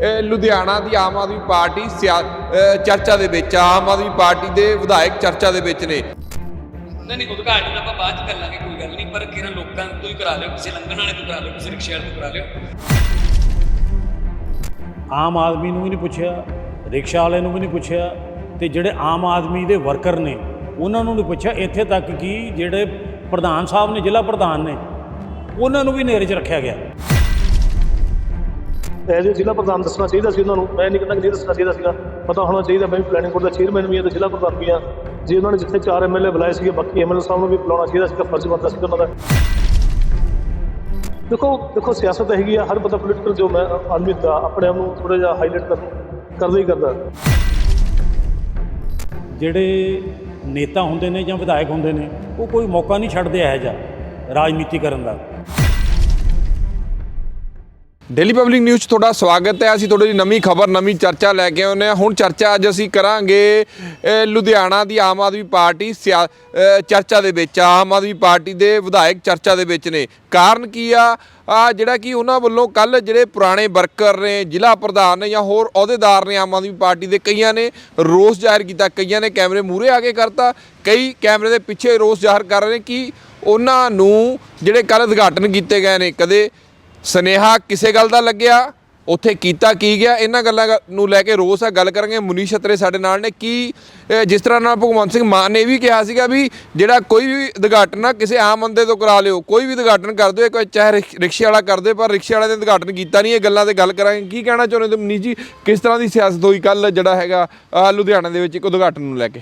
ਲੁਧਿਆਣਾ ਦੀ Aam Aadmi party ਚਰਚਾ ਦੇ ਵਿੱਚ। ਆਮ ਆਦਮੀ ਪਾਰਟੀ ਦੇ ਵਿਧਾਇਕ ਚਰਚਾ ਦੇ ਵਿੱਚ ਨੇ ਨਹੀਂ ਨਹੀਂ ਉਦਘਾਟਨ ਆਪਾਂ ਬਾਅਦ ਚ ਕਰ ਲਾਂਗੇ ਕੋਈ ਗੱਲ ਨਹੀਂ ਪਰ ਕਿਰਨ ਲੋਕਾਂ ਤੋਂ ਹੀ ਕਰਾ ਲਿਓ ਕਿਸੇ ਲੰਘਣ ਵਾਲੇ ਤੋਂ ਕਰਾ ਲਿਓ ਕਿਸੇ ਰਿਕਸ਼ੇ ਵਾਲੇ ਤੋਂ ਕਰਾ ਲਿਓ ਆਮ ਆਦਮੀ ਨੂੰ ਵੀ ਨਹੀਂ ਪੁੱਛਿਆ ਰਿਕਸ਼ਾ ਵਾਲੇ ਨੂੰ ਵੀ ਨਹੀਂ ਪੁੱਛਿਆ ਤੇ ਜਿਹੜੇ ਆਮ ਆਦਮੀ ਦੇ ਵਰਕਰ ਨੇ ਉਹਨਾਂ ਨੂੰ ਨਹੀਂ ਪੁੱਛਿਆ ਇੱਥੇ ਤੱਕ ਕਿ ਜਿਹੜੇ ਪ੍ਰਧਾਨ ਸਾਹਿਬ ਨੇ ਜ਼ਿਲ੍ਹਾ ਪ੍ਰਧਾਨ ਨੇ ਉਹਨਾਂ ਨੂੰ ਵੀ ਨੇਰੇ 'ਚ ਰੱਖਿਆ ਗਿਆ ਐਜ਼ ਏ ਜ਼ਿਲ੍ਹਾ ਪ੍ਰਧਾਨ ਦੱਸਣਾ ਚਾਹੀਦਾ ਸੀ ਉਹਨਾਂ ਨੂੰ, ਮੈਂ ਨਹੀਂ ਕਹਿੰਦਾ ਕਿ ਨਹੀਂ ਦੱਸਣਾ ਚਾਹੀਦਾ ਸੀਗਾ। ਪਤਾ ਹੋਣਾ ਚਾਹੀਦਾ ਮੈਂ ਪਲੈਨਿੰਗ ਬੋਰਡ ਦਾ ਚੇਅਰਮੈਨ ਵੀ ਹਾਂ ਤੇ ਜ਼ਿਲ੍ਹਾ ਪ੍ਰਧਾਨ ਵੀ ਹਾਂ ਜੇ ਉਹਨਾਂ ਨੇ ਜਿੱਥੇ ਚਾਰ ਐਮਐਲਏ ਬੁਲਾਏ ਸੀਗੇ, ਬਾਕੀ ਐਮਐਲਏ ਸਾਹਿਬ ਨੂੰ ਵੀ ਬੁਲਾਉਣਾ ਚਾਹੀਦਾ ਸੀਗਾ, ਫਰਜ਼ ਬਣਦਾ ਸੀਗਾ ਉਹਨਾਂ ਦਾ। ਦੇਖੋ ਦੇਖੋ, ਸਿਆਸਤ ਹੈਗੀ ਆ, ਹਰ ਬੰਦਾ ਪੋਲੀਟੀਕਲ ਜੋ ਮੈਂ, ਆਦਮੀ ਦਾ, ਆਪਣੇ ਆਪ ਨੂੰ ਥੋੜਾ ਜਿਹਾ ਹਾਈਲਾਈਟ ਕਰ ਕਰਦਾ ਹੀ ਕਰਦਾ। ਜਿਹੜੇ ਨੇਤਾ ਹੁੰਦੇ ਨੇ ਜਾਂ ਵਿਧਾਇਕ ਹੁੰਦੇ ਨੇ, ਉਹ ਕੋਈ ਮੌਕਾ ਨਹੀਂ ਛੱਡਦੇ ਇਹੋ ਜਿਹਾ, ਰਾਜਨੀਤੀ ਕਰਨ ਦਾ। ਡੇਲੀ ਪਬਲਿਕ ਨਿਊਜ਼ 'ਚ ਤੁਹਾਡਾ ਸਵਾਗਤ ਹੈ। ਅਸੀਂ ਤੁਹਾਡੇ ਲਈ ਨਵੀਂ ਖਬਰ, ਨਵੀਂ ਚਰਚਾ ਲੈ ਕੇ ਆਉਂਦੇ ਹਾਂ। ਹੁਣ ਚਰਚਾ ਅੱਜ ਅਸੀਂ ਕਰਾਂਗੇ ਲੁਧਿਆਣਾ ਦੀ ਆਮ ਆਦਮੀ ਪਾਰਟੀ ਸਿਆ- ਚਰਚਾ ਦੇ ਵਿੱਚ। ਆਮ ਆਦਮੀ ਪਾਰਟੀ ਦੇ ਵਿਧਾਇਕ ਚਰਚਾ ਦੇ ਵਿੱਚ ਨੇ। ਕਾਰਨ ਕੀ ਆ? ਆ ਜਿਹੜਾ ਕਿ ਉਹਨਾਂ ਵੱਲੋਂ ਕੱਲ ਜਿਹੜੇ ਪੁਰਾਣੇ ਵਰਕਰ ਨੇ, ਜ਼ਿਲ੍ਹਾ ਪ੍ਰਧਾਨ ਨੇ ਜਾਂ ਹੋਰ ਅਹੁਦੇਦਾਰ ਨੇ ਆਮ ਆਦਮੀ ਪਾਰਟੀ ਦੇ, ਕਈਆਂ ਨੇ ਰੋਸ ਜ਼ਾਹਿਰ ਕੀਤਾ, ਕਈਆਂ ਨੇ ਕੈਮਰੇ ਮੂਹਰੇ ਆ ਕੇ ਕਰਤਾ, ਕਈ ਕੈਮਰੇ ਦੇ ਪਿੱਛੇ ਰੋਸ ਜ਼ਾਹਿਰ ਕਰ ਰਹੇ ਨੇ ਕਿ ਉਹਨਾਂ ਨੂੰ ਜਿਹੜੇ ਕੱਲ ਉਦਘਾਟਨ ਕੀਤੇ ਗਏ ਨੇ, ਕਦੇ ਸਨੇਹਾ ਕਿਸੇ ਗੱਲ ਦਾ ਲੱਗਿਆ? ਉੱਥੇ ਕੀਤਾ ਕੀ ਗਿਆ? ਇਹਨਾਂ ਗੱਲਾਂ ਗ- ਨੂੰ ਲੈ ਕੇ ਰੋਸ ਆ, ਗੱਲ ਕਰਾਂਗੇ ਮੁਨੀਸ਼ ਛਤਰੇ ਸਾਡੇ ਨਾਲ ਨੇ। ਕੀ ਜਿਸ ਤਰ੍ਹਾਂ ਨਾਲ ਭਗਵੰਤ ਸਿੰਘ ਮਾਨ ਨੇ ਇਹ ਵੀ ਕਿਹਾ ਸੀਗਾ ਵੀ ਜਿਹੜਾ ਕੋਈ ਵੀ ਉਦਘਾਟਨ ਆ, ਕਿਸੇ ਆਮ ਬੰਦੇ ਤੋਂ ਕਰਾ ਲਿਓ। ਕੋਈ ਵੀ ਉਦਘਾਟਨ ਕਰ ਦਿਓ ਕੋਈ ਚਾਹੇ ਰਿਕ- ਰਿਕਸ਼ੇ ਵਾਲਾ ਕਰ ਦੇ ਪਰ ਰਿਕਸ਼ੇ ਵਾਲੇ ਨੇ ਉਦਘਾਟਨ ਕੀਤਾ ਨਹੀਂ। ਇਹ ਗੱਲਾਂ ਤੇ ਗੱਲ ਕਰਾਂਗੇ। ਕੀ ਕਹਿਣਾ ਚਾਹੁੰਦੇ ਤੁਸੀਂ ਮੁਨੀਸ਼ ਜੀ? ਕਿਸ ਤਰ੍ਹਾਂ ਦੀ ਸਿਆਸਤ ਹੋਈ ਕੱਲ ਜਿਹੜਾ ਹੈਗਾ ਲੁਧਿਆਣਾ ਦੇ ਵਿੱਚ ਇੱਕ ਉਦਘਾਟਨ ਨੂੰ ਲੈ ਕੇ?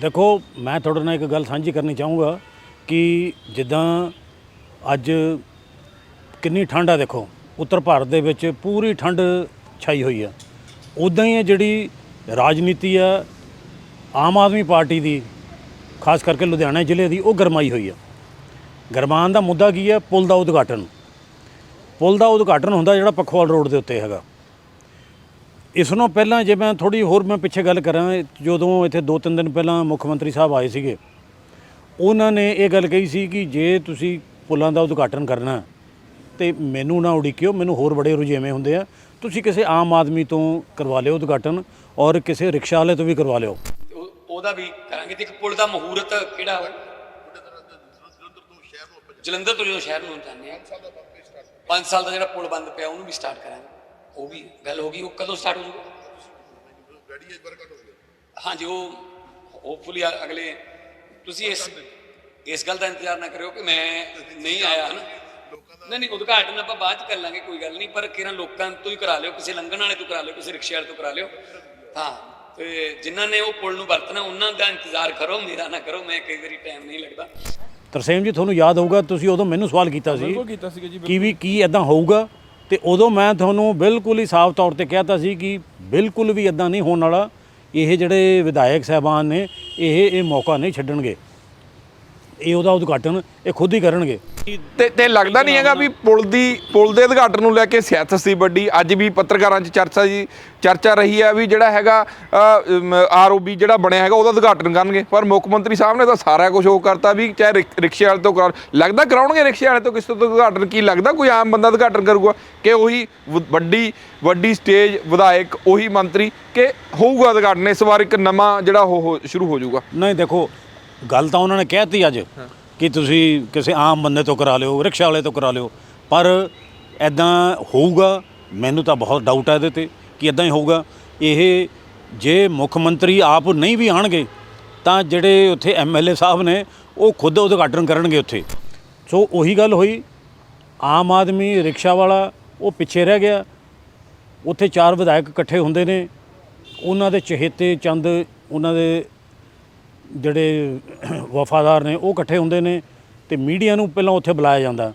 ਦੇਖੋ, ਮੈਂ ਤੁਹਾਡੇ ਨਾਲ ਇੱਕ ਗੱਲ ਸਾਂਝੀ ਕਰਨੀ ਚਾਹੂੰਗਾ ਕਿ ਜਿੱਦਾਂ ਅੱਜ ਕਿੰਨੀ ਠੰਡ ਆ ਦੇਖੋ। ਉੱਤਰ ਭਾਰਤ ਦੇ ਵਿੱਚ ਪੂਰੀ ਠੰਡ ਛਾਈ ਹੋਈ ਆ। ਉਦਾਂ ਹੀ ਇਹ ਜਿਹੜੀ ਰਾਜਨੀਤੀ ਆ, ਆਮ ਆਦਮੀ ਪਾਰਟੀ ਦੀ, ਖਾਸ ਕਰਕੇ ਲੁਧਿਆਣਾ ਜ਼ਿਲ੍ਹੇ ਦੀ, ਉਹ ਗਰਮਾਈ ਹੋਈ ਆ। ਗਰਮਾਨ ਦਾ ਮੁੱਦਾ ਕੀ ਹੈ ਪੁਲ ਦਾ ਉਦਘਾਟਨ। ਪੁਲ ਦਾ ਉਦਘਾਟਨ ਹੁੰਦਾ ਜਿਹੜਾ ਪਖਵਾਲ ਰੋਡ ਦੇ ਉੱਤੇ ਹੈਗਾ। ਇਸ ਨੂੰ ਪਹਿਲਾਂ ਜੇ ਮੈਂ ਥੋੜੀ ਹੋਰ ਮੈਂ ਪਿੱਛੇ ਗੱਲ ਕਰਾਂ, ਜਦੋਂ ਇੱਥੇ ਦੋ ਤਿੰਨ ਦਿਨ ਪਹਿਲਾਂ ਮੁੱਖ ਮੰਤਰੀ ਸਾਹਿਬ ਆਏ ਸੀਗੇ, ਉਹਨਾਂ ਨੇ ਇਹ ਗੱਲ ਕਹੀ ਸੀ ਕਿ ਜੇ ਤੁਸੀਂ ਪੁਲਾਂ ਦਾ ਉਦਘਾਟਨ ਕਰਨਾ ਤੇ ਮੈਨੂੰ ਨਾ ਉਡੀਕਿਓ, ਮੈਨੂੰ ਹੋਰ ਬੜੇ ਰੁਝੇਵੇਂ ਹੁੰਦੇ ਆ। ਤੁਸੀਂ ਕਿਸੇ ਆਮ ਆਦਮੀ ਤੋਂ ਕਰਵਾ ਲਿਓ ਉਦਘਾਟਨ ਔਰ ਕਿਸੇ ਰਿਕਸ਼ਾ ਵਾਲੇ ਤੋਂ ਵੀ ਕਰਵਾ ਲਿਓ। ਤੇ ਉਹ- ਉਹਦਾ ਵੀ ਕਰਾਂਗੇ ਤੇ ਇੱਕ ਪੁਲ ਦਾ ਮਹੂਰਤ ਕਿਹੜਾ ਵਾ? ਜਲੰਧਰ ਤੋਂ ਜਦੋਂ ਸ਼ਹਿਰ ਨੂੰ ਜਾਂਦੇ ਆ। 5 ਸਾਲ ਦਾ ਜਿਹੜਾ ਪੁਲ ਬੰਦ ਪਿਆ, ਉਹਨੂੰ ਵੀ ਸਟਾਰਟ ਕਰਾਂਗੇ। ਉਹ ਵੀ ਗੱਲ ਹੋ ਗਈ, ਉਹ ਕਦੋਂ ਸਟਾਰਟ ਹੋ ਜਾਊਗਾ? ਹਾਂਜੀ, ਉਹ ਹੋਪਫੁਲੀ ਅਗਲੇ, ਤੁਸੀਂ ਇਸ ਇਸ ਗੱਲ ਦਾ ਇੰਤਜ਼ਾਰ ਨਾ ਕਰਿਓ ਕਿ ਮੈਂ ਨਹੀਂ ਆਇਆ ਹਨ ਨਹੀਂ ਨਹੀਂ ਉਦਘਾਟਨ ਆਪਾਂ ਬਾਅਦ ਚ ਕਰ ਲਾਂਗੇ ਕੋਈ ਗੱਲ ਨਹੀਂ ਪਰ ਕਿਰਨ ਲੋਕਾਂ ਤੋਂ ਹੀ ਕਰਾ ਲਿਓ ਕਿਸੇ ਲੰਘਣ ਵਾਲੇ ਤੋਂ ਕਰਾ ਲਿਓ ਕਿਸੇ ਰਿਕਸ਼ੇ ਵਾਲੇ ਤੋਂ ਕਰਾ ਲਿਓ। ਹਾਂ ਤੇ ਜਿਨ੍ਹਾਂ ਨੇ ਉਹ ਪੁਲ ਨੂੰ ਵਰਤਣਾ ਉਹਨਾਂ ਦਾ ਇੰਤਜ਼ਾਰ ਕਰੋ ਮੇਰਾ ਨਾ ਕਰੋ ਮੈਂ ਕਈ ਵਾਰੀ ਟਾਈਮ ਨਹੀਂ ਲੱਗਦਾ। ਤਰਸੇਮ ਜੀ ਤੁਹਾਨੂੰ ਯਾਦ ਹੋਊਗਾ ਤੁਸੀਂ ਉਦੋਂ ਮੈਨੂੰ ਸਵਾਲ ਕੀਤਾ ਸੀ ਕੀਤਾ ਜੀ ਕਿ ਵੀ ਕੀ ਇਦਾਂ ਹੋਊਗਾ ਤੇ ਉਦੋਂ ਮੈਂ ਤੁਹਾਨੂੰ ਬਿਲਕੁਲ ਹੀ ਸਾਫ਼ ਤੌਰ ਤੇ ਕਹਿਤਾ ਸੀ ਕਿ ਬਿਲਕੁਲ ਵੀ ਇਦਾਂ ਨਹੀਂ ਹੋਣ ਵਾਲਾ। ਇਹ ਜਿਹੜੇ ਵਿਧਾਇਕ ਸਹਿਬਾਨ ਨੇ ਇਹ ਇਹ ਮੌਕਾ ਨਹੀਂ ਛੱਡਣਗੇ। ਇਹ ਉਹਦਾ ਉਦਘਾਟਨ ਇਹ ਖੁਦ ਹੀ ਕਰਨਗੇ। ਤੇ ਤੇ ਲੱਗਦਾ ਨਹੀਂ ਹੈਗਾ ਵੀ ਪੁਲ ਦੀ ਪੁਲ ਦੇ ਉਦਘਾਟਨ ਨੂੰ ਲੈ ਕੇ ਸਿਆਸਤ ਸੀ ਵੱਡੀ। ਅੱਜ ਵੀ ਪੱਤਰਕਾਰਾਂ 'ਚ ਚਰਚਾ ਜੀ ਚਰਚਾ ਰਹੀ ਹੈ ਵੀ ਜਿਹੜਾ ਹੈਗਾ ਆਰਓਬੀ ਜਿਹੜਾ ਬਣਿਆ ਹੈਗਾ ਉਹਦਾ ਉਦਘਾਟਨ ਕਰਨਗੇ। ਪਰ ਮੁੱਖ ਮੰਤਰੀ ਸਾਹਿਬ ਨੇ ਤਾਂ ਸਾਰਾ ਕੁਝ ਉਹ ਕਰਤਾ ਵੀ ਚਾਹੇ ਰਿਕ- ਰਿਕਸ਼ੇ ਵਾਲੇ ਤੋਂ ਕਰਾ ਲੱਗਦਾ ਕਰਾਉਣਗੇ ਰਿਕਸ਼ੇ ਵਾਲੇ ਤੋਂ? ਕਿਸੇ ਤੋਂ ਉਦਘਾਟਨ? ਕੀ ਲੱਗਦਾ ਕੋਈ ਆਮ ਬੰਦਾ ਉਦਘਾਟਨ ਕਰੂਗਾ? ਕਿ ਉਹੀ ਵੱਡੀ ਵੱਡੀ ਸਟੇਜ ਵਿਧਾਇਕ ਉਹੀ ਮੰਤਰੀ ਕਿ ਹੋਊਗਾ ਉਦਘਾਟਨ? ਇਸ ਵਾਰ ਇੱਕ ਨਵਾਂ ਜਿਹੜਾ ਉਹ ਸ਼ੁਰੂ ਹੋ ਜਾਊਗਾ। ਨਹੀਂ ਦੇਖੋ ਗੱਲ ਤਾਂ ਉਹਨਾਂ ਨੇ ਕਹਿਤੀ ਅੱਜ ਕਿ ਤੁਸੀਂ ਕਿਸੇ ਆਮ ਬੰਦੇ ਤੋਂ ਕਰਾ ਲਿਓ ਰਿਕਸ਼ਾ ਵਾਲੇ ਤੋਂ ਕਰਾ ਲਿਓ। ਪਰ ਐਦਾਂ ਹੋਊਗਾ ਮੈਨੂੰ ਤਾਂ ਬਹੁਤ ਡਾਊਟ ਹੈ ਇਹਦੇ ਤੇ ਕਿ ਐਦਾਂ ਹੀ ਹੋਊਗਾ। ਇਹ ਜੇ ਮੁੱਖ ਮੰਤਰੀ ਆਪ ਨਹੀਂ ਵੀ ਆਣਗੇ ਤਾਂ ਜਿਹੜੇ ਉੱਥੇ ਐਮਐਲਏ ਸਾਹਿਬ ਨੇ ਉਹ ਖੁਦ ਉਦਘਾਟਨ ਕਰਨਗੇ ਉੱਥੇ। ਸੋ ਉਹੀ ਗੱਲ ਹੋਈ ਆਮ ਆਦਮੀ ਰਿਕਸ਼ਾ ਵਾਲਾ ਉਹ ਪਿੱਛੇ ਰਹਿ ਗਿਆ। ਉੱਥੇ ਚਾਰ ਵਿਧਾਇਕ ਇਕੱਠੇ ਹੁੰਦੇ ਨੇ। ਉਹਨਾਂ ਦੇ ਚਹੇਤੇ ਚੰਦ ਉਹਨਾਂ ਦੇ ਜਿਹੜੇ ਵਫਾਦਾਰ ਨੇ, ਉਹ ਇਕੱਠੇ ਹੁੰਦੇ ਨੇ ਤੇ ਮੀਡੀਆ ਨੂੰ ਪਹਿਲਾਂ ਉੱਥੇ ਬੁਲਾਇਆ ਜਾਂਦਾ।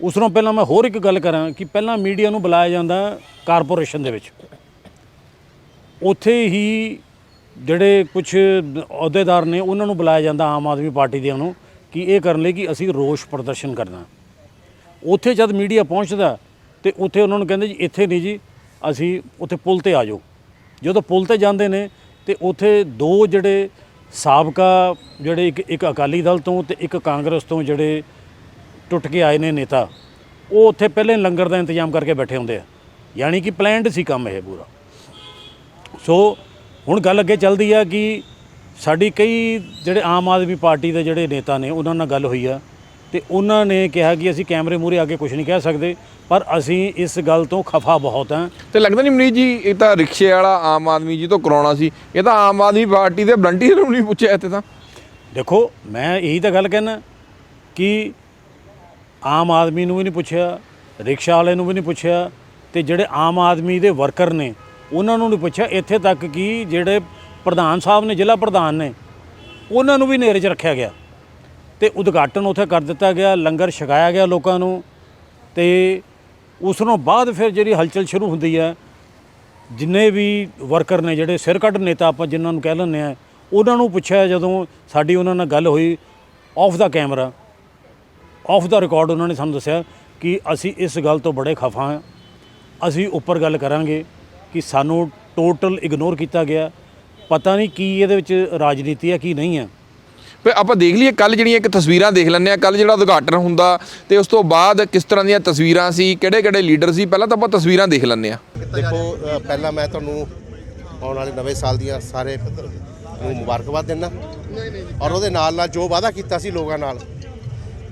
ਉਸ ਤੋਂ ਪਹਿਲਾਂ ਮੈਂ ਹੋਰ ਇੱਕ ਗੱਲ ਕਰਾਂ ਕਿ ਪਹਿਲਾਂ ਮੀਡੀਆ ਨੂੰ ਬੁਲਾਇਆ ਜਾਂਦਾ ਕਾਰਪੋਰੇਸ਼ਨ ਦੇ ਵਿੱਚ। ਉੱਥੇ ਹੀ ਜਿਹੜੇ ਕੁਝ ਅਹੁਦੇਦਾਰ ਨੇ, ਉਹਨਾਂ ਨੂੰ ਬੁਲਾਇਆ ਜਾਂਦਾ ਆਮ ਆਦਮੀ ਪਾਰਟੀ ਦੇ ਨੂੰ ਕਿ ਇਹ ਕਰਨ ਲਈ ਕਿ ਅਸੀਂ ਰੋਸ ਪ੍ਰਦਰਸ਼ਨ ਕਰਨਾ। ਉੱਥੇ ਜਦ ਮੀਡੀਆ ਪਹੁੰਚਦਾ ਤੇ ਉੱਥੇ ਉਹਨਾਂ ਨੂੰ ਕਹਿੰਦੇ ਜੀ, ਇੱਥੇ ਨਹੀਂ ਜੀ, ਅਸੀਂ ਉੱਥੇ ਪੁਲ ਤੇ ਆ ਜਾਓ। ਜਦੋਂ ਪੁਲ ਤੇ ਜਾਂਦੇ ਨੇ ਤੇ ਉੱਥੇ ਦੋ ਜਿਹੜੇ ਸਾਬਕਾ ਜਿਹੜੇ ਇੱਕ ਇੱਕ ਅਕਾਲੀ ਦਲ ਤੋਂ ਤੇ ਇੱਕ ਕਾਂਗਰਸ ਤੋਂ ਜਿਹੜੇ ਟੁੱਟ ਕੇ ਆਏ ਨੇ ਨੇਤਾ, ਉਹ ਉੱਥੇ ਪਹਿਲੇ ਲੰਗਰ ਦਾ ਇੰਤਜ਼ਾਮ ਕਰਕੇ ਬੈਠੇ ਹੁੰਦੇ ਆ। ਯਾਨੀ ਕਿ ਪਲਾਨਡ ਸੀ ਕੰਮ ਇਹ ਪੂਰਾ। ਸੋ ਹੁਣ ਗੱਲ ਅੱਗੇ ਚੱਲਦੀ ਆ ਕਿ ਸਾਡੀ ਕਈ ਜਿਹੜੇ ਆਮ ਆਦਮੀ ਪਾਰਟੀ ਦੇ ਜਿਹੜੇ ਨੇਤਾ ਨੇ, ਉਹਨਾਂ ਨਾਲ ਗੱਲ ਹੋਈ ਆ। ਤੇ ਉਹਨਾਂ ਨੇ ਕਿਹਾ ਕਿ ਅਸੀਂ ਕੈਮਰੇ ਮੂਹਰੇ ਆ ਕੇ ਕੁਝ ਨਹੀਂ ਕਹਿ ਸਕਦੇ ਪਰ ਅਸੀਂ ਇਸ ਗੱਲ ਤੋਂ ਖਫਾ ਬਹੁਤ ਹਾਂ। ਤੇ ਲੱਗਦਾ ਨਹੀਂ ਮਨੀਸ਼ ਜੀ ਇਹ ਤਾਂ ਰਿਕਸ਼ੇ ਵਾਲਾ ਆਮ ਆਦਮੀ ਜੀ ਤੋਂ ਕਰਾਉਣਾ ਸੀ। ਇਹ ਤਾਂ ਆਮ ਆਦਮੀ ਪਾਰਟੀ ਦੇ ਵਲੰਟੀਅਰ ਨੂੰ ਨਹੀਂ ਪੁੱਛਿਆ ਇੱਥੇ ਤਾਂ। ਦੇਖੋ ਮੈਂ ਇਹੀ ਤਾਂ ਗੱਲ ਕਹਿਣਾ ਕਿ ਆਮ ਆਦਮੀ ਨੂੰ ਵੀ ਨਹੀਂ ਪੁੱਛਿਆ ਰਿਕਸ਼ਾ ਵਾਲੇ ਨੂੰ ਵੀ ਨਹੀਂ ਪੁੱਛਿਆ ਤੇ ਜਿਹੜੇ ਆਮ ਆਦਮੀ ਦੇ ਵਰਕਰ ਨੇ ਉਹਨਾਂ ਨੂੰ ਨਹੀਂ ਪੁੱਛਿਆ। ਇੱਥੇ ਤੱਕ ਕਿ ਜਿਹੜੇ ਪ੍ਰਧਾਨ ਸਾਹਿਬ ਨੇ ਜ਼ਿਲ੍ਹਾ ਪ੍ਰਧਾਨ ਨੇ ਉਹਨਾਂ ਨੂੰ ਵੀ ਨੇਰੇ 'ਚ ਰੱਖਿਆ ਗਿਆ। ਤੇ ਉਦਘਾਟਨ ਉੱਥੇ ਕਰ ਦਿੱਤਾ ਗਿਆ, ਲੰਗਰ ਛਕਾਇਆ ਗਿਆ ਲੋਕਾਂ ਨੂੰ ਤੇ ਉਸ ਤੋਂ ਬਾਅਦ ਫਿਰ ਜਿਹੜੀ ਹਲਚਲ ਸ਼ੁਰੂ ਹੁੰਦੀ ਹੈ, ਜਿੰਨੇ ਵੀ ਵਰਕਰ ਨੇ ਜਿਹੜੇ ਸਿਰ ਕੱਢ ਨੇਤਾ ਆਪਾਂ ਜਿਨ੍ਹਾਂ ਨੂੰ ਕਹਿ ਲੈਂਦੇ ਆ ਉਹਨਾਂ ਨੂੰ ਪੁੱਛਿਆ ਜਦੋਂ ਸਾਡੀ ਉਹਨਾਂ ਨਾਲ ਗੱਲ ਹੋਈ off the camera off the record ਉਹਨਾਂ ਨੇ ਸਾਨੂੰ ਦੱਸਿਆ ਕਿ ਅਸੀਂ ਇਸ ਗੱਲ ਤੋਂ ਬੜੇ ਖਫਾ ਹਾਂ, ਅਸੀਂ ਉੱਪਰ ਗੱਲ ਕਰਾਂਗੇ ਕਿ ਸਾਨੂੰ ਟੋਟਲ ਇਗਨੋਰ ਕੀਤਾ ਗਿਆ, ਪਤਾ ਨਹੀਂ ਕੀ ਇਹਦੇ ਵਿੱਚ ਰਾਜਨੀਤੀ ਹੈ ਕੀ ਨਹੀਂ ਹੈ। ਆਪਾਂ ਦੇਖ ਲਈਏ ਕੱਲ ਜਿਹੜੀਆਂ ਇੱਕ ਤਸਵੀਰਾਂ ਦੇਖ ਲੈਂਦੇ ਆ ਕੱਲ ਜਿਹੜਾ ਉਦਘਾਟਨ ਹੁੰਦਾ ਤੇ ਉਸ ਤੋਂ ਬਾਅਦ ਕਿਸ ਤਰ੍ਹਾਂ ਦੀਆਂ ਤਸਵੀਰਾਂ ਸੀ ਕਿਹੜੇ ਕਿਹੜੇ ਲੀਡਰ ਸੀ, ਪਹਿਲਾਂ ਤਾਂ ਆਪਾਂ ਤਸਵੀਰਾਂ ਦੇਖ ਲੈਂਦੇ ਆ ਦੇਖੋ ਪਹਿਲਾਂ ਮੈਂ ਤੁਹਾਨੂੰ ਆਉਣ ਵਾਲੇ ਨਵੇਂ ਸਾਲ ਦੀਆਂ ਸਾਰੇ ਨੂੰ ਮੁਬਾਰਕਬਾਦ ਦਿੰਦਾ। ਔਰ ਉਹਦੇ ਨਾਲ ਨਾਲ ਜੋ ਵਾਅਦਾ ਕੀਤਾ ਸੀ ਲੋਕਾਂ ਨਾਲ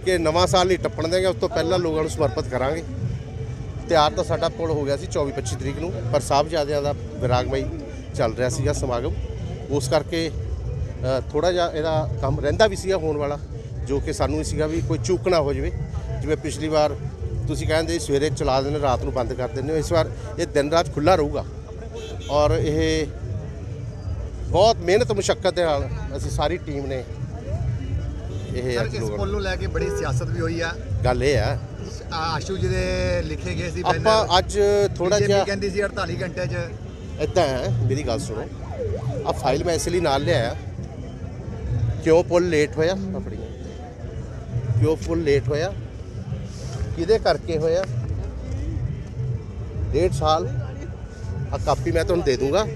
ਕਿ ਨਵਾਂ ਸਾਲ ਨਹੀਂ ਟੱਪਣ ਦੇਗੇ ਉਸ ਤੋਂ ਪਹਿਲਾਂ ਲੋਕਾਂ ਨੂੰ ਸਮਰਪਿਤ ਕਰਾਂਗੇ। ਤਿਆਰ ਤਾਂ ਸਾਡਾ ਪੁਲ ਹੋ ਗਿਆ ਸੀ 24 25 ਤਰੀਕ ਨੂੰ, ਪਰ ਸਾਹਿਬਜ਼ਾਦਿਆਂ ਦਾ ਵਿਰਾਗਮਈ ਚੱਲ ਰਿਹਾ ਸੀਗਾ ਸਮਾਗਮ। ਉਸ ਕਰਕੇ ਥੋੜਾ ਜਿਹਾ ਇਹਦਾ ਕੰਮ ਰਹਿੰਦਾ ਵੀ ਸੀਗਾ ਹੋਣ ਵਾਲਾ ਜੋ ਕਿ ਸਾਨੂੰ ਸੀਗਾ ਵੀ ਕੋਈ ਚੂਕ ਨਾ ਹੋ ਜਾਵੇ। ਜਿਵੇਂ ਪਿਛਲੀ ਵਾਰ ਤੁਸੀਂ ਕਹਿੰਦੇ ਸਵੇਰੇ ਚਲਾ ਦਿੰਦੇ ਰਾਤ ਨੂੰ ਬੰਦ ਕਰ ਦਿੰਦੇ ਹੋ ਇਸ ਵਾਰ ਇਹ ਦਿਨ ਰਾਤ ਖੁੱਲਾ ਰਹੂਗਾ। ਔਰ ਇਹ ਬਹੁਤ ਮਿਹਨਤ ਮੁਸ਼ਕਲ ਦੇ ਨਾਲ ਅਸੀਂ ਸਾਰੀ ਟੀਮ ਨੇ ਇਹ ਸਰ ਇਸ ਪੁੱਲ ਨੂੰ ਲੈ ਕੇ ਬੜੀ ਸਿਆਸਤ ਵੀ ਹੋਈ ਆ। ਗੱਲ ਇਹ ਆ। ਆਸ਼ੂ ਜੀ ਦੇ ਲਿਖੇ ਗਏ ਸੀ ਆਪਾਂ ਅੱਜ ਥੋੜਾ ਜਿਹਾ ਕਹਿੰਦੀ ਸੀ 48 ਘੰਟੇ 'ਚ। ਇਦਾਂ ਹੈ ਮੇਰੀ ਗੱਲ ਸੁਣੋ। ਆ ਫਾਈਲ ਮੈਂ ਇਸ ਲਈ ਨਾਲ ਲਿਆਇਆ। ਕਿਉਂ ਪੁੱਲ ਲੇਟ ਹੋਇਆ? ਆਪਣੀ। ਕਿਉਂ ਪੁੱਲ ਲੇਟ ਹੋਇਆ? ਕਿਹਦੇ ਕਰਕੇ ਹੋਇਆ? ਡੇਢ ਸਾਲ। ਆ ਕਾਪੀ ਮੈਂ ਤੁਹਾਨੂੰ ਦੇ ਦੂੰਗਾ।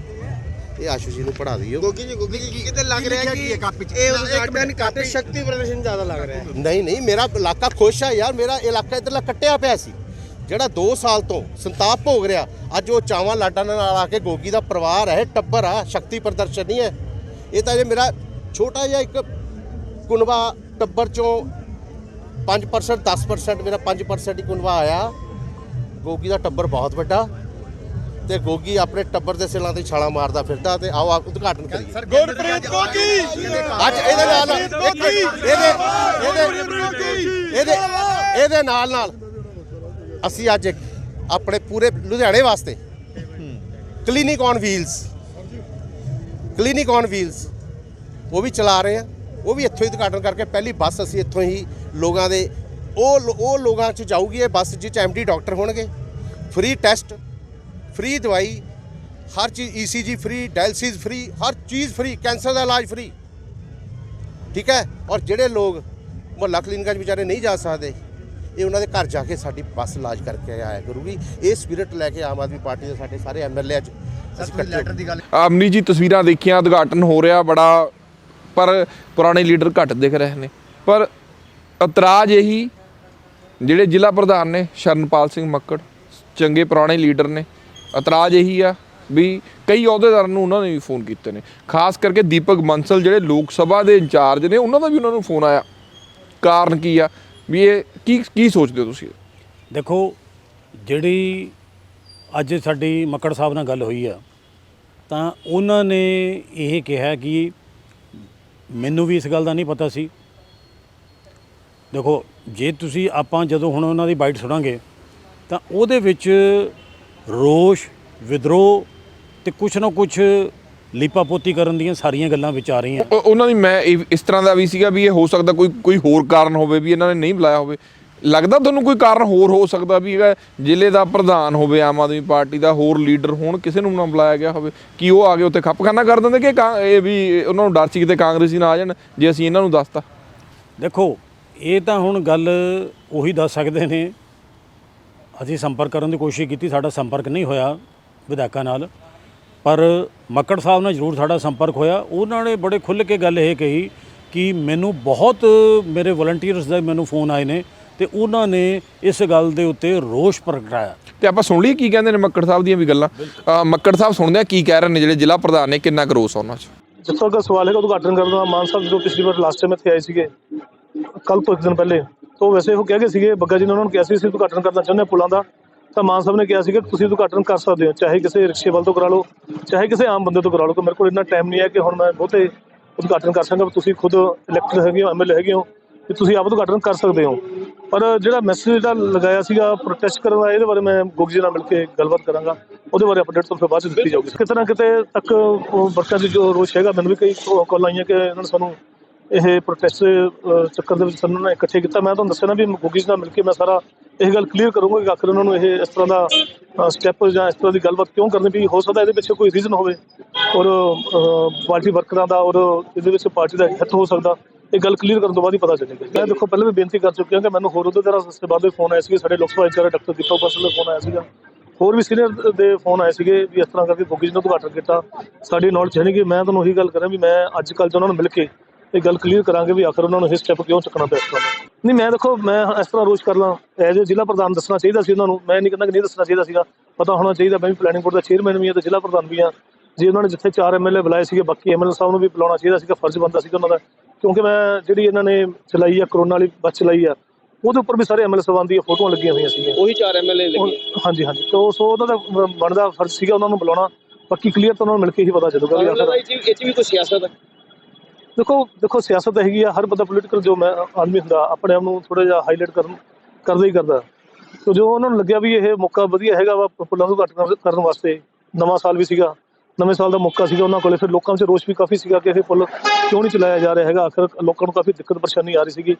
ਇਹ ਆਸ਼ੂ ਜੀ ਨੂੰ ਪੜਾ ਦਿਓ। ਗੋਗੀ ਜੀ ਗੋਗੀ ਜੀ ਕਿਤੇ ਲੱਗ ਰਿਹਾ ਕਿ ਕੀ ਹੈ ਕਾਪੀ 'ਚ? ਇਹ ਇੱਕ ਮਿੰਟ, ਕਾਪੀ ਸ਼ਕਤੀ ਪ੍ਰਦਰਸ਼ਨ ਜ਼ਿਆਦਾ ਲੱਗ ਰਿਹਾ ਨਹੀਂ ਨਹੀਂ ਮੇਰਾ ਇਲਾਕਾ ਖੁਸ਼ ਆ ਯਾਰ। ਮੇਰਾ ਇਲਾਕਾ ਇਧਰਲਾ ਕੱਟਿਆ ਪਿਆ ਸੀ। ਜਿਹੜਾ 2 ਸਾਲ ਤੋਂ ਸੰਤਾਪ ਭੋਗ ਰਿਹਾ ਅੱਜ ਉਹ ਚਾਵਾਂ ਲਾਡਾਂ ਨਾਲ ਆ ਕੇ ਗੋਗੀ ਦਾ ਪਰਿਵਾਰ ਹੈ ਟੱਬਰ ਆ ਸ਼ਕਤੀ ਪ੍ਰਦਰਸ਼ਨ ਨਹੀਂ ਹੈ। ਇਹ ਤਾਂ ਜੇ ਮੇਰਾ ਛੋਟਾ ਜਿਹਾ ਇੱਕ ਕੁਨਵਾ ਟੱਬਰ ਚੋਂ 5% 10% ਮੇਰਾ 5% ਹੀ ਕੁਨਵਾ ਆਇਆ। ਗੋਗੀ ਦਾ ਟੱਬਰ ਬਹੁਤ ਵੱਡਾ ਤੇ ਗੋਗੀ ਆਪਣੇ ਟੱਬਰ ਦੇ ਸਿਲਾਂ ਤੇ ਛਾਲਾ ਮਾਰਦਾ ਫਿਰਦਾ ਤੇ ਆਓ ਆ ਉਦਘਾਟਨ ਕਰੀਏ। ਸਰ ਗੁਰਪ੍ਰੀਤ ਕੋਕੀ ਅੱਜ ਇਹਦੇ ਨਾਲ ਇਹਦੇ ਇਹਦੇ ਇਹਦੇ ਇਹਦੇ ਨਾਲ ਨਾਲ ਅਸੀਂ ਅੱਜ ਆਪਣੇ ਪੂਰੇ ਲੁਧਿਆਣੇ ਵਾਸਤੇ clinic on wheels clinic on wheels ਉਹ ਵੀ ਚਲਾ ਰਹੇ ਆ। ਉਹ ਵੀ ਇੱਥੋਂ ਹੀ ਉਦਘਾਟਨ ਕਰਕੇ ਪਹਿਲੀ ਬੱਸ ਅਸੀਂ ਇੱਥੋਂ ਹੀ ਲੋਕਾਂ ਦੇ ਉਹ ਲੋ- ਉਹ ਲੋਕਾਂ 'ਚ ਜਾਊਗੀ ਇਹ ਬੱਸ ਜਿਹ 'ਚ ਐਮਡੀ ਡਾਕਟਰ ਹੋਣਗੇ। ਫ੍ਰੀ ਟੈਸਟ ਫ੍ਰੀ ਦਵਾਈ ਹਰ ਚੀਜ਼ ਈਸੀਜੀ ਫ੍ਰੀ ਡਾਇਲਸਿਸ ਫ੍ਰੀ ਹਰ ਚੀਜ਼ ਫ੍ਰੀ ਕੈਂਸਰ ਦਾ ਇਲਾਜ ਫ੍ਰੀ। ਠੀਕ ਹੈ? ਔਰ ਜਿਹੜੇ ਲੋਕ ਮੁਹੱਲਾ ਕਲੀਨਿਕਾਂ 'ਚ ਵਿਚਾਰੇ ਨਹੀਂ ਜਾ ਸਕਦੇ ਇਹ ਉਹਨਾਂ ਦੇ ਘਰ ਜਾ ਕੇ ਸਾਡੀ ਬੱਸ ਇਲਾਜ ਕਰਕੇ ਆਇਆ ਕਰੂਗੀ। ਇਹ ਸਪਿਰਿਟ ਲੈ ਕੇ ਆਮ ਆਦਮੀ ਪਾਰਟੀ ਦੇ ਸਾਡੇ ਸਾਰੇ ਐਮਐਲਏ ਅੱਜ ਅਸੀਂ ਲੈਟਰ ਦੀ ਗੱਲ ਆਮਨੀ ਜੀ ਤਸਵੀਰਾਂ ਦੇਖੀਆਂ ਉਦਘਾਟਨ ਹੋ ਰਿਹਾ ਬੜਾ ਪਰ ਪੁਰਾਣੇ ਲੀਡਰ ਘੱਟ ਦਿਖ ਰਹੇ ਨੇ। ਪਰ ਇਤਰਾਜ਼ ਇਹੀ ਜਿਹੜੇ ਜ਼ਿਲ੍ਹਾ ਪ੍ਰਧਾਨ ਨੇ, ਸ਼ਰਨਪਾਲ ਸਿੰਘ ਮੱਕੜ, ਚੰਗੇ ਪੁਰਾਣੇ ਲੀਡਰ ਨੇ। ਇਤਰਾਜ਼ ਇਹੀ ਆ ਵੀ ਕਈ ਅਹੁਦੇਦਾਰਾਂ ਨੂੰ ਉਹਨਾਂ ਨੇ ਵੀ ਫੋਨ ਕੀਤੇ ਨੇ। ਖਾਸ ਕਰਕੇ ਦੀਪਕ ਮੰਸਲ ਜਿਹੜੇ ਲੋਕ ਸਭਾ ਦੇ ਇੰਚਾਰਜ ਨੇ, ਉਹਨਾਂ ਦਾ ਵੀ ਉਹਨਾਂ ਨੂੰ ਫੋਨ ਆਇਆ। ਕਾਰਨ ਕੀ ਆ? ਵੀ ਇਹ ਕੀ ਕੀ ਸੋਚਦੇ ਹੋ ਤੁਸੀਂ? ਦੇਖੋ, ਜਿਹੜੀ ਅੱਜ ਸਾਡੀ ਮੱਕੜ ਸਾਹਿਬ ਨਾਲ ਗੱਲ ਹੋਈ ਆ, ਤਾਂ ਉਹਨਾਂ ਨੇ ਇਹ ਕਿਹਾ ਕਿ ਮੈਨੂੰ ਵੀ ਇਸ ਗੱਲ ਦਾ ਨਹੀਂ ਪਤਾ ਸੀ। ਦੇਖੋ, ਜੇ ਤੁਸੀਂ ਆਪਾਂ ਜਦੋਂ ਹੁਣ ਉਹਨਾਂ ਦੀ ਬਾਈਟ ਸੁਣਾਂਗੇ, ਤਾਂ ਉਹਦੇ ਵਿੱਚ ਰੋਸ਼, ਵਿਦਰੋਹ ਤੇ ਕੁਛ ਨਾ ਕੁਛ ਲੀਪਾਪੋਤੀ ਕਰਨ ਦੀਆਂ ਸਾਰੀਆਂ ਗੱਲਾਂ ਵਿੱਚ ਆ ਰਹੀਆਂ। ਉਹਨਾਂ ਦੀ ਮੈਂ ਇਹ- ਇਸ ਤਰ੍ਹਾਂ ਦਾ ਵੀ ਸੀਗਾ ਵੀ ਇਹ ਹੋ ਸਕਦਾ ਕੋਈ ਕੋਈ ਹੋਰ ਕਾਰਨ ਹੋਵੇ, ਵੀ ਇਹਨਾਂ ਨੇ ਨਹੀਂ ਬੁਲਾਇਆ ਹੋਵੇ। ਲੱਗਦਾ ਤੁਹਾਨੂੰ ਕੋਈ ਕਾਰਨ ਹੋਰ ਹੋ ਸਕਦਾ ਵੀ ਹੈਗਾ, ਜ਼ਿਲ੍ਹੇ ਦਾ ਪ੍ਰਧਾਨ ਹੋਵੇ, ਆਮ ਆਦਮੀ ਪਾਰਟੀ ਦਾ ਹੋਰ ਲੀਡਰ ਹੋਣ, ਕਿਸੇ ਨੂੰ ਨਾ ਬੁਲਾਇਆ ਗਿਆ ਹੋਵੇ, ਕਿ ਉਹ ਆ ਕੇ ਉੱਥੇ ਖੱਪਖਾਨਾ ਕਰ ਦਿੰਦੇ ਕਿ ਕਾਂ- ਇਹ ਵੀ ਉਹਨਾਂ ਨੂੰ ਡਰ ਸੀ ਕਿਤੇ ਕਾਂਗਰਸੀ ਨਾ ਆ ਜਾਣ, ਜੇ ਅਸੀਂ ਇਹਨਾਂ ਨੂੰ ਦੱਸਤਾ। ਦੇਖੋ, ਇਹ ਤਾਂ ਹੁਣ ਗੱਲ ਉਹੀ ਦੱਸ ਸਕਦੇ ਨੇ। ਅਸੀਂ ਸੰਪਰਕ ਕਰਨ ਦੀ ਕੋਸ਼ਿਸ਼ ਕੀਤੀ, ਸਾਡਾ ਸੰਪਰਕ ਨਹੀਂ ਹੋਇਆ ਵਿਧਾਇਕਾਂ ਨਾਲ। ਪਰ ਮੱਕੜ ਸਾਹਿਬ ਨਾਲ ਜ਼ਰੂਰ ਸਾਡਾ ਸੰਪਰਕ ਹੋਇਆ। ਉਹਨਾਂ ਨੇ ਬੜੇ ਖੁੱਲ੍ਹ ਕੇ ਗੱਲ ਇਹ ਕਹੀ ਕਿ ਮੈਨੂੰ ਬਹੁਤ ਮੇਰੇ ਵਲੰਟੀਅਰਸ ਦੇ ਮੈਨੂੰ ਫੋਨ ਆਏ ਨੇ। ਤੇ ਉਹਨਾਂ ਨੇ ਇਸ ਗੱਲ ਦੇ ਉੱਤੇ ਰੋਸ਼ ਪ੍ਰਗਟਾਇਆ। ਤੇ ਆਪਾਂ ਸੁਣ ਲਈ ਕੀ ਕਹਿੰਦੇ ਨੇ ਮੱਕੜ ਸਾਹਿਬ ਦੀਆਂ ਵੀ ਗੱਲਾਂ। ਮੱਕੜ ਸਾਹਿਬ ਸੁਣਦੇ ਆ ਕੀ ਕਹਿ ਰਹੇ ਨੇ ਜਿਹੜੇ ਜ਼ਿਲ੍ਹਾ ਪ੍ਰਧਾਨ ਨੇ ਕਿੰਨਾ ਕਰੋਸ ਉਹਨਾਂ 'ਚ? ਜਿੱਥੋਂ ਤੱਕ ਸਵਾਲ ਹੈਗਾ ਉਦਘਾਟਨ ਕਰਨ ਦਾ ਮਾਨ ਸਾਹਿਬ ਜਦੋਂ ਪਿਛਲੀ ਵਾਰ ਲਾਸਟ ਟਾਈਮ ਇੱਥੇ ਆਏ ਸੀਗੇ ਕੱਲ ਤੋਂ ਇੱਕ ਦਿਨ ਪਹਿਲੇ ਤਾਂ ਵੈਸੇ ਉਹ ਕਹਿ ਗਏ ਸੀਗੇ ਬੱਗਾ ਜੀ ਨੇ ਉਹਨਾਂ ਨੂੰ ਕਿਹਾ ਸੀ ਅਸੀਂ ਉਦਘਾਟਨ ਕਰਨਾ ਚਾਹੁੰਦੇ ਹਾਂ ਪੁਲਾਂ ਦਾ। ਤਾਂ ਮਾਨ ਸਾਹਿਬ ਨੇ ਕਿਹਾ ਸੀਗਾ ਕਿ ਤੁਸੀਂ ਉਦਘਾਟਨ ਕਰ ਸਕਦੇ ਹੋ ਚਾਹੇ ਕਿਸੇ ਰਿਕਸ਼ੇ ਵਾਲ ਤੋਂ ਕਰਾ ਲਓ ਚਾਹੇ ਕਿਸੇ ਆਮ ਬੰਦੇ ਤੋਂ ਕਰਾ ਲਓ ਕਿ ਮੇਰੇ ਕੋਲ ਇੰਨਾ ਟਾਈਮ ਨਹੀਂ ਹੈ ਕਿ ਹੁਣ ਮੈਂ ਬਹੁਤੇ ਉਦਘਾਟਨ ਕਰ ਸਕਾਂ ਤੁਸੀਂ ਖੁਦ ਇਲੈਕਟਡ ਹੈਗੇ ਹੋ ਐਮਐਲਏ ਹੈਗੇ ਹੋ ਕਿ ਤੁਸੀਂ ਆਪ ਉਦਘਾਟਨ ਕਰ ਸਕਦੇ ਹੋ। ਪਰ ਜਿਹੜਾ ਮੈਸੇਜ ਜਿਹੜਾ ਲਗਾਇਆ ਸੀਗਾ ਪ੍ਰੋਟੈਸਟ ਕਰਨ ਦਾ ਇਹਦੇ ਬਾਰੇ ਮੈਂ ਗੁੱਗ ਜੀ ਨਾਲ ਮਿਲ ਕੇ ਗੱਲਬਾਤ ਕਰਾਂਗਾ। ਉਹਦੇ ਬਾਰੇ ਅਪਡੇਟ ਤੁਹਾਨੂੰ ਫਿਰ ਬਾਅਦ ਚ ਦਿੱਤੀ ਜਾਊਗੀ। ਕਿਤੇ ਨਾ ਕਿਤੇ ਤੱਕ ਉਹ ਵਰਕਰਾਂ ਦੀ ਜੋ ਰੋਸ਼ ਹੈਗਾ, ਮੈਨੂੰ ਵੀ ਕਈ ਕਾਲ ਆਈਆਂ ਕਿ ਇਹਨਾਂ ਨੇ ਸਾਨੂੰ ਇਹ ਪ੍ਰੋਟੈਸਟ ਚੱਕਰ ਦੇ ਵਿੱਚ ਸਾਨੂੰ ਨਾ ਇਕੱਠੇ ਕੀਤਾ। ਮੈਂ ਤੁਹਾਨੂੰ ਦੱਸਿਆ ਨਾ ਵੀ ਗੁੱਗੀ ਜੀ ਨਾਲ ਮਿਲ ਕੇ ਮੈਂ ਸਾਰਾ ਇਹ ਗੱਲ ਕਲੀਅਰ ਕਰੂੰਗਾ ਕਿ ਆਖਰ ਉਹਨਾਂ ਨੂੰ ਇਹ ਇਸ ਤਰ੍ਹਾਂ ਦਾ ਸਟੈਪ ਜਾਂ ਇਸ ਤਰ੍ਹਾਂ ਦੀ ਗੱਲਬਾਤ ਕਿਉਂ ਕਰਨੀ ਵੀ ਹੋ ਸਕਦਾ ਇਹਦੇ ਪਿੱਛੇ ਕੋਈ ਰੀਜ਼ਨ ਹੋਵੇ। ਔਰ ਪਾਰਟੀ ਵਰਕਰਾਂ ਦਾ ਔਰ ਇਹਦੇ ਵਿੱਚ ਪਾਰਟੀ ਦਾ ਹਿੱਤ ਹੋ ਸਕਦਾ। ਇਹ ਗੱਲ ਕਲੀਅਰ ਕਰਨ ਤੋਂ ਬਾਅਦ ਹੀ ਪਤਾ ਚੱਲੇਗਾ। ਮੈਂ ਦੇਖੋ, ਪਹਿਲਾਂ ਵੀ ਬੇਨਤੀ ਕਰ ਚੁੱਕਿਆ ਕਿ ਮੈਨੂੰ ਹੋਰ ਉਹਦੇ ਤਰ੍ਹਾਂ ਸਸਤੇ ਬਾਅਦ ਦੇ ਫੋਨ ਆਏ ਸੀ ਸਾਡੇ ਲੋਕ ਸਭਾ ਇੰਚਾਰਜ ਡਾਕਟਰ ਦੀਪਕ ਬੰਸਲ ਦਾ ਫੋਨ ਆਇਆ ਸੀਗਾ। ਹੋਰ ਵੀ ਸੀਨੀਅਰ ਦੇ ਫੋਨ ਆਏ ਸੀਗੇ ਵੀ ਇਸ ਤਰ੍ਹਾਂ ਕਰਕੇ ਗੁੱਗੀ ਜੀ ਨੇ ਉਦਘਾਟਨ ਕੀਤਾ। ਸਾਡੀ ਨੌਲੇਜ ਹੈ ਨਹੀਂ ਕਿ ਮੈਂ ਤੁਹਾਨੂੰ ਉਹੀ ਗੱਲ ਕਰਾਂ ਵੀ ਮੈਂ ਅੱਜ ਕੱਲ੍ਹ 'ਚ ਉਹਨਾਂ ਨੂੰ ਮਿਲ ਕੇ ਇਹ ਗੱਲ ਕਲੀਅਰ ਕਰਾਂਗੇ ਵੀ ਆਖਰ ਉਹਨਾਂ ਨੂੰ ਇਹ ਸਟੈਪ ਕਿਉਂ ਚੁੱਕਣਾ ਪਿਆ ਇਸ ਤਰ੍ਹਾਂ ਨਹੀਂ, ਮੈਂ ਦੇਖੋ, ਮੈਂ ਇਸ ਤਰ੍ਹਾਂ ਰੋਜ਼ ਕਰ ਲਾਂ। ਐਜ਼ ਏ ਜ਼ਿਲ੍ਹਾ ਪ੍ਰਧਾਨ ਦੱਸਣਾ ਚਾਹੀਦਾ ਸੀ ਉਹਨਾਂ ਨੂੰ। ਮੈਂ ਨਹੀਂ ਕਹਿੰਦਾ ਕਿ ਨਹੀਂ ਦੱਸਣਾ ਚਾਹੀਦਾ ਸੀਗਾ। ਪਤਾ ਹੋਣਾ ਚਾਹੀਦਾ, ਮੈਂ ਵੀ ਪਲੈਨਿੰਗ ਬੋਰਡ ਦਾ ਚੇਅਰਮੈਨ ਵੀ ਹਾਂ ਤੇ ਜ਼ਿਲ੍ਹਾ ਪ੍ਰਧਾਨ ਵੀ ਹਾਂ। ਜੇ ਉਹਨਾਂ ਨੇ ਜਿੱਥੇ ਚਾਰ ਐਮਐਲਏ ਬੁਲਾਏ ਸੀਗੇ, ਬਾਕੀ ਐਮਐਲਏ ਸਾਹਿਬ ਨੂੰ ਵੀ ਬੁਲਾਉਣਾ ਚਾਹੀਦਾ ਸੀਗਾ, ਫਰਜ਼ ਬਣਦਾ ਸੀਗਾ ਉਹਨਾਂ ਦਾ। ਕਿਉਂਕਿ ਮੈਂ ਜਿਹੜੀ ਇਹਨਾਂ ਨੇ ਚਲਾਈ ਆ ਕਰੋਨਾ ਵਾਲੀ ਬੱਸ ਚਲਾਈ ਆ ਉਹਦੇ ਉੱਪਰ ਵੀ ਸਾਰੇ ਐਮਐਲਏ ਸਾਹਿਬਾਨ ਦੀਆਂ ਫੋਟੋਆਂ ਲੱਗੀਆਂ ਹੋਈਆਂ ਸੀਗੀਆਂ। ਉਹੀ ਚਾਰ ਐਮਐਲਏ ਲੱਗੇ ਹਾਂਜੀ ਹਾਂਜੀ। ਤੋਂ ਸੋ ਉਹਨਾਂ ਦਾ ਬਣਦਾ ਫਰਜ਼ ਸੀਗਾ ਉਹਨਾਂ ਨੂੰ ਬੁਲਾਉਣਾ। ਬਾਕੀ ਕਲੀਅਰ ਤਾਂ ਉਹਨਾਂ ਨੂੰ ਮਿਲ ਕੇ ਹੀ ਪਤਾ ਚੱਲੂਗਾ ਵੀ ਆਖਰ ਇਹ ਚ ਵੀ ਕੋਈ ਸਿਆਸਤ ਹੈ ਦੇਖੋ ਦੇਖੋ ਸਿਆਸਤ ਹੈਗੀ ਆ। ਹਰ ਬੰਦਾ ਪੋਲੀਟੀਕਲ ਜੋ ਮੈਂ ਆਦਮੀ ਹੁੰਦਾ ਆਪਣੇ ਆਪ ਨੂੰ ਥੋੜਾ ਜਿਹਾ ਹਾਈਲਾਈਟ ਕਰਨ ਕਰਦਾ ਹੀ ਕਰਦਾ। ਤੇ ਜੋ ਉਹਨਾਂ ਨੂੰ ਲੱਗਿਆ ਵੀ ਇਹ ਮੌਕਾ ਵਧੀਆ ਹੈਗਾ ਵਾ ਪੁੱਲਾਂ ਨੂੰ ਘੱਟ ਕਰ- ਕਰਨ ਵਾਸਤੇ ਨਵਾਂ ਸਾਲ ਵੀ ਸੀਗਾ। ਨਵੇਂ ਸਾਲ ਦਾ ਮੌਕਾ ਸੀਗਾ ਉਹਨਾਂ ਕੋਲੇ ਫਿਰ ਲੋਕਾਂ 'ਚ ਰੋਸ਼ ਵੀ ਕਾਫੀ ਸੀਗਾ ਕਿ ਇਹ ਪੁੱਲ ਕਿਉਂ ਨਹੀਂ ਚਲਾਇਆ ਜਾ ਰਿਹਾ ਹੈਗਾ? ਆਖਰ ਲੋਕਾਂ ਨੂੰ ਕਾਫੀ ਦਿੱਕਤ ਪਰੇਸ਼ਾਨੀ ਆ ਰਹੀ ਸੀਗੀ।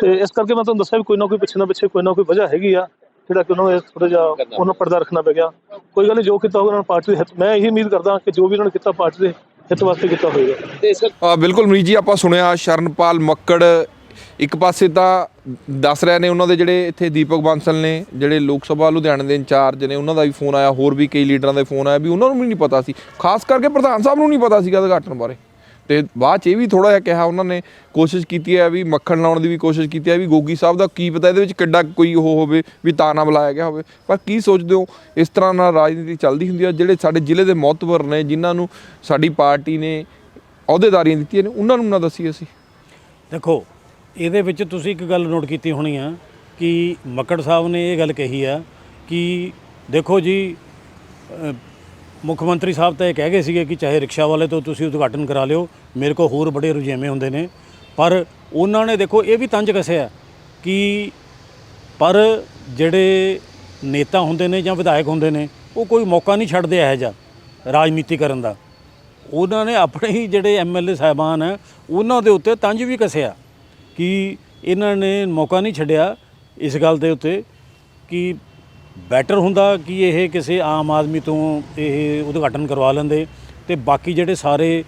ਤੇ ਇਸ ਕਰਕੇ ਮੈਂ ਤੁਹਾਨੂੰ ਦੱਸਿਆ ਵੀ ਕੋਈ ਨਾ ਕੋਈ ਪਿੱਛੇ ਨਾ ਪਿੱਛੇ ਕੋਈ ਨਾ ਕੋਈ ਵਜ੍ਹਾ ਹੈਗੀ ਆ ਜਿਹੜਾ ਕਿ ਉਹਨਾਂ ਨੂੰ ਥੋੜਾ ਜਿਹਾ ਉਹਨਾਂ ਪਰਦਾ ਰੱਖਣਾ ਪੈ ਗਿਆ। ਕੋਈ ਗੱਲ ਨਹੀਂ ਜੋ ਕੀਤਾ ਹੋਊਗਾ ਉਹਨਾਂ ਨੇ ਪਾਰਟੀ ਦੇ ਹਿੱਤ ਮੈਂ ਇਹੀ ਉਮੀਦ ਕਰਦਾ ਕਿ ਜੋ ਵੀ ਉਹਨਾਂ ਨੇ ਕੀਤਾ ਪਾਰਟੀ ਦੇ ਹਿੱਤ ਵਾਸਤੇ ਕੀਤਾ ਹੋਵੇਗਾ ਤੇ ਇਸ ਅ, ਬਿਲਕੁਲ ਮਰੀਜ਼ ਆਪਾਂ ਸੁਣਿਆ ਸ਼ਰਨਪਾਲ ਮੱਕੜ ਇੱਕ ਪਾਸੇ ਤਾਂ ਦੱਸ ਰਹੇ ਨੇ ਉਹਨਾਂ ਦੇ ਜਿਹੜੇ ਇੱਥੇ ਦੀਪਕ ਬਾਂਸਲ ਨੇ, ਜਿਹੜੇ ਲੋਕ ਸਭਾ, ਲੁਧਿਆਣੇ ਦੇ ਇੰਚਾਰਜ ਨੇ, ਉਹਨਾਂ ਦਾ ਵੀ ਫੋਨ ਆਇਆ, ਹੋਰ ਵੀ ਕਈ ਲੀਡਰਾਂ ਦੇ ਫੋਨ ਆਇਆ ਵੀ ਉਹਨਾਂ ਨੂੰ ਵੀ ਨਹੀਂ ਪਤਾ ਸੀ। ਖਾਸ ਕਰਕੇ ਪ੍ਰਧਾਨ ਸਾਹਿਬ ਨੂੰ ਨਹੀਂ ਪਤਾ ਸੀਗਾ ਉਦਘਾਟਨ ਬਾਰੇ। ਤੇ ਬਾਅਦ ਚ ਇਹ ਵੀ ਥੋੜਾ ਜਿਹਾ ਕਿਹਾ ਉਹਨਾਂ ਨੇ, ਕੋਸ਼ਿਸ਼ ਕੀਤੀ ਹੈ ਵੀ ਮੱਖਣ ਲਾਉਣ ਦੀ ਵੀ ਕੋਸ਼ਿਸ਼ ਕੀਤੀ ਹੈ ਵੀ ਗੋਗੀ ਸਾਹਿਬ ਦਾ ਕੀ ਪਤਾ, ਇਹਦੇ ਵਿੱਚ ਕਿੱਡਾ ਕੋਈ ਉਹ ਹੋਵੇ, ਵੀ ਤਾਂ ਨਾ ਬੁਲਾਇਆ ਗਿਆ ਹੋਵੇ। ਪਰ ਕੀ ਸੋਚਦੇ ਹੋ, ਇਸ ਤਰ੍ਹਾਂ ਨਾਲ ਰਾਜਨੀਤੀ ਚੱਲਦੀ ਹੁੰਦੀ ਹੈ ਜਿਹੜੇ ਸਾਡੇ ਜ਼ਿਲ੍ਹੇ ਦੇ ਮੌਤਵਰ ਨੇ, ਜਿਨ੍ਹਾਂ ਨੂੰ ਸਾਡੀ ਪਾਰਟੀ ਨੇ ਅਹੁਦੇਦਾਰੀਆਂ ਦਿੱਤੀਆਂ ਨੇ, ਉਹਨਾਂ ਨੂੰ ਨਾ ਦੱਸੀ ਅਸੀਂ। ਦੇਖੋ ਇਹਦੇ ਵਿੱਚ ਤੁਸੀਂ ਇੱਕ ਗੱਲ ਨੋਟ ਕੀਤੀ ਹੋਣੀ ਆ ਕਿ ਮੱਕੜ ਸਾਹਿਬ ਨੇ ਇਹ ਗੱਲ ਕਹੀ ਆ ਕਿ ਦੇਖੋ ਜੀ ਮੁੱਖ ਮੰਤਰੀ ਸਾਹਿਬ ਤਾਂ ਇਹ ਕਹਿ ਗਏ ਸੀਗੇ ਕਿ ਚਾਹੇ ਰਿਕਸ਼ਾ ਵਾਲੇ ਤੋਂ ਤੁਸੀਂ ਉਦਘਾਟਨ ਕਰਾ ਲਿਓ, ਮੇਰੇ ਕੋਲ ਹੋਰ ਬੜੇ ਰੁਝੇਵੇਂ ਹੁੰਦੇ ਨੇ। ਪਰ ਉਹਨਾਂ ਨੇ ਦੇਖੋ, ਇਹ ਵੀ ਤੰਜ ਕੱਸਿਆ ਕਿ ਪਰ ਜਿਹੜੇ ਨੇਤਾ ਹੁੰਦੇ ਨੇ ਜਾਂ ਵਿਧਾਇਕ ਹੁੰਦੇ ਨੇ, ਉਹ ਕੋਈ ਮੌਕਾ ਨਹੀਂ ਛੱਡਦੇ ਇਹੋ ਜਿਹਾ ਰਾਜਨੀਤੀ ਕਰਨ ਦਾ। ਉਹਨਾਂ ਨੇ ਆਪਣੇ ਹੀ ਜਿਹੜੇ ਐਮਐਲਏ ਸਾਹਿਬਾਨ ਹੈ ਉਹਨਾਂ ਦੇ ਉੱਤੇ ਤੰਜ ਵੀ ਕੱਸਿਆ ਕਿ ਇਹਨਾਂ ਨੇ ਮੌਕਾ ਨਹੀਂ ਛੱਡਿਆ ਇਸ ਗੱਲ ਦੇ ਉੱਤੇ ਕਿ ਬੈਟਰ ਹੁੰਦਾ ਕਿ ਇਹ ਕਿਸੇ ਆਮ ਆਦਮੀ ਤੋਂ ਇਹ ਉਦਘਾਟਨ ਕਰਵਾ ਲੈਂਦੇ ਤੇ ਬਾਕੀ ਜਿਹੜੇ ਸਾਰੇ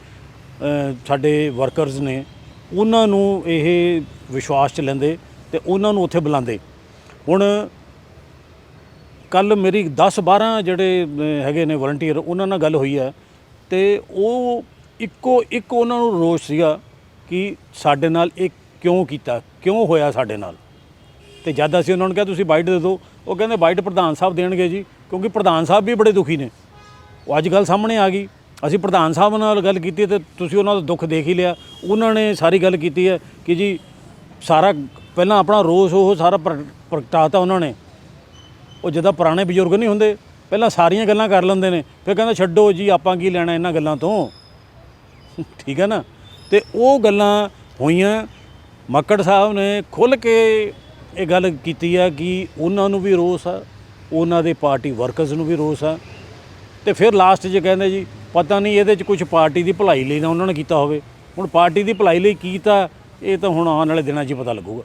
ਸਾਡੇ ਵਰਕਰਸ ਨੇ, ਉਹਨਾਂ ਨੂੰ ਇਹ ਵਿਸ਼ਵਾਸ ਚ ਲੈਂਦੇ ਤੇ ਉਹਨਾਂ ਨੂੰ ਉੱਥੇ ਬੁਲਾਉਂਦੇ। ਹੁਣ ਕੱਲ ਮੇਰੀ 10 12 ਜਿਹੜੇ ਹੈਗੇ ਨੇ ਵਲੰਟੀਅਰ ਉਹਨਾਂ ਨਾਲ ਗੱਲ ਹੋਈ ਹੈ ਤੇ ਉਹ ਇੱਕੋ ਇੱਕ ਉਹਨਾਂ ਨੂੰ ਰੋਸ਼ ਸੀਗਾ ਕਿ ਸਾਡੇ ਨਾਲ ਇੱਕ ਕਿਉਂ ਕੀਤਾ? ਕਿਉਂ ਹੋਇਆ ਸਾਡੇ ਨਾਲ? ਤੇ ਜਦ ਅਸੀਂ ਉਹਨਾਂ ਨੂੰ ਕਿਹਾ, ਤੁਸੀਂ ਬਾਈਟ ਦੇ ਦਿਓ, ਉਹ ਕਹਿੰਦੇ, ਬਾਈਟ ਪ੍ਰਧਾਨ ਸਾਹਿਬ ਦੇਣਗੇ ਜੀ, ਕਿਉਂਕਿ ਪ੍ਰਧਾਨ ਸਾਹਿਬ ਵੀ ਬੜੇ ਦੁਖੀ ਨੇ। ਉਹ ਅੱਜ ਗੱਲ ਸਾਹਮਣੇ ਆ ਗਈ। ਅਸੀਂ ਪ੍ਰਧਾਨ ਸਾਹਿਬ ਨਾਲ ਗੱਲ ਕੀਤੀ ਤੇ ਤੁਸੀਂ ਉਹਨਾਂ ਦਾ ਦੁੱਖ ਦੇਖ ਹੀ ਲਿਆ। ਉਹਨਾਂ ਨੇ ਸਾਰੀ ਗੱਲ ਕੀਤੀ ਹੈ ਕਿ ਜੀ, ਸਾਰਾ ਪਹਿਲਾਂ ਆਪਣਾ ਰੋਸ, ਉਹ ਸਾਰਾ ਪ੍ਰਗ- ਪ੍ਰਗਟਾਤਾ ਉਹਨਾਂ ਨੇ। ਉਹ ਜਿੱਦਾਂ ਪੁਰਾਣੇ ਬਜ਼ੁਰਗ ਨਹੀਂ ਹੁੰਦੇ, ਪਹਿਲਾਂ ਸਾਰੀਆਂ ਗੱਲਾਂ ਕਰ ਲੈਂਦੇ ਨੇ। ਫਿਰ ਕਹਿੰਦਾ, ਛੱਡੋ ਜੀ, ਆਪਾਂ ਕੀ ਲੈਣਾ ਇਹਨਾਂ ਗੱਲਾਂ ਤੋਂ? ਠੀਕ ਹੈ ਨਾ? ਤੇ ਉਹ ਗੱਲਾਂ ਹੋਈਆਂ ਮੱਕੜ ਸਾਹਿਬ ਨੇ ਖੁੱਲ ਕੇ ਇਹ ਗੱਲ ਕੀਤੀ ਆ ਕਿ ਉਹਨਾਂ ਨੂੰ ਵੀ ਰੋਸ ਆ, ਉਹਨਾਂ ਦੇ ਪਾਰਟੀ ਵਰਕਰਸ ਨੂੰ ਵੀ ਰੋਸ ਆ। ਤੇ ਫਿਰ ਲਾਸਟ 'ਚ ਕਹਿੰਦੇ ਜੀ, ਪਤਾ ਨਹੀਂ ਇਹਦੇ 'ਚ ਕੁਝ ਪਾਰਟੀ ਦੀ ਭਲਾਈ ਲਈ ਨਾ ਉਹਨਾਂ ਨੇ ਕੀਤਾ ਹੋਵੇ। ਹੁਣ ਪਾਰਟੀ ਦੀ ਭਲਾਈ ਲਈ ਕੀਤਾ, ਇਹ ਤਾਂ ਹੁਣ ਆਉਣ ਵਾਲੇ ਦਿਨਾਂ 'ਚ ਹੀ ਪਤਾ ਲੱਗੂਗਾ।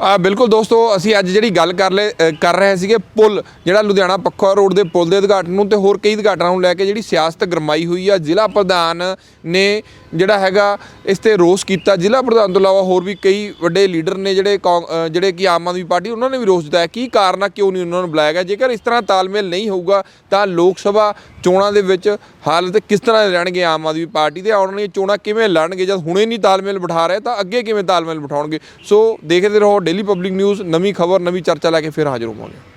ਆ ਬਿਲਕੁਲ ਦੋਸਤੋ, ਅਸੀਂ ਅੱਜ ਜਿਹੜੀ ਗੱਲ ਕਰ ਲੈ ਕਰ ਰਹੇ ਸੀਗੇ ਪੁਲ, ਜਿਹੜਾ ਲੁਧਿਆਣਾ ਪੱਖਾ ਰੋਡ ਦੇ ਪੁਲ ਦੇ ਉਦਘਾਟਨ ਨੂੰ ਤੇ ਹੋਰ ਕਈ ਉਦਘਾਟਨਾਂ ਨੂੰ ਲੈ ਕੇ ਜਿਹੜੀ ਸਿਆਸਤ ਗਰਮਾਈ ਹੋਈ ਆ। ਜ਼ਿਲ੍ਹਾ ਪ੍ਰਧਾਨ ਨੇ ਜਿਹੜਾ ਹੈਗਾ ਇਸ ਤੇ ਰੋਸ ਕੀਤਾ। ਜ਼ਿਲ੍ਹਾ ਪ੍ਰਧਾਨ ਤੋਂ ਇਲਾਵਾ ਹੋਰ ਵੀ ਕਈ ਵੱਡੇ ਲੀਡਰ ਨੇ ਜਿਹੜੇ ਕੌਂ- ਜਿਹੜੇ ਕਿ ਆਮ ਆਦਮੀ ਪਾਰਟੀ, ਉਹਨਾਂ ਨੇ ਵੀ ਰੋਸ ਜਤਾਇਆ। ਕੀ ਕਾਰਨ ਆ? ਕਿਉਂ ਨਹੀਂ ਉਹਨਾਂ ਨੂੰ ਬੁਲਾਇਆ ਗਿਆ? ਜੇਕਰ ਇਸ ਤਰ੍ਹਾਂ ਤਾਲਮੇਲ ਨਹੀਂ ਹੋਊਗਾ ਤਾਂ ਲੋਕ ਸਭਾ ਚੋਣਾਂ ਦੇ ਵਿੱਚ ਹਾਲਤ ਕਿਸ ਤਰ੍ਹਾਂ ਦੇ ਰਹਿਣਗੇ ਆਮ ਆਦਮੀ ਪਾਰਟੀ ਦੇ? ਆਉਣ ਵਾਲੀਆਂ ਚੋਣਾਂ ਕਿਵੇਂ ਲੜਨਗੇ? ਜਦ ਹੁਣੇ ਨਹੀਂ ਤਾਲਮੇਲ ਬਿਠਾ ਰਹੇ, ਤਾਂ ਅੱਗੇ ਕਿਵੇਂ ਤਾਲਮੇਲ ਬਿਠਾਉਣਗੇ? ਸੋ ਦੇਖਦੇ ਰਹੋ ਡੇਲੀ ਪਬਲਿਕ ਨਿਊਜ਼ ਨਵੀਂ ਖਬਰ, ਨਵੀਂ ਚਰਚਾ ਲੈ ਕੇ ਫਿਰ ਹਾਜ਼ਰ ਹੋਵਾਂਗੇ।